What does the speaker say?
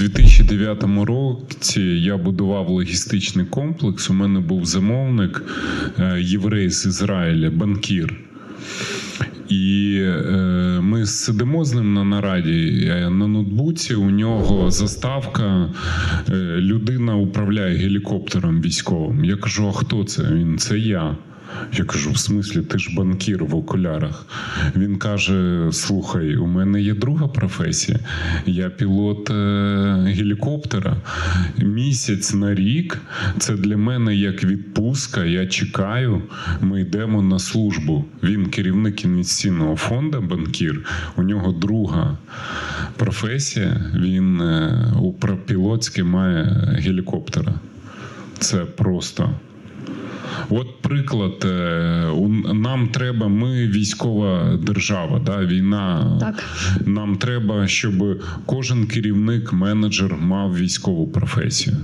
2009 році я будував логістичний комплекс. У мене був замовник е, єврей з Ізраїля, банкір. І е, ми сидимо з ним на нараді е, на ноутбуці. У нього заставка. Людина управляє гелікоптером військовим. Я кажу: а хто це? Він це я. Я кажу, в смислі, ти ж банкір в окулярах. Він каже: Слухай, у мене є друга професія. Я пілот е, гелікоптера. Місяць на рік це для мене як відпустка. Я чекаю. Ми йдемо на службу. Він керівник інвестиційного фонду, банкір. У нього друга професія. Він е, управпілотський має гелікоптера. Це просто. От приклад, е, нам треба, ми військова держава, да, війна. Так. Нам треба, щоб кожен керівник, менеджер мав військову професію.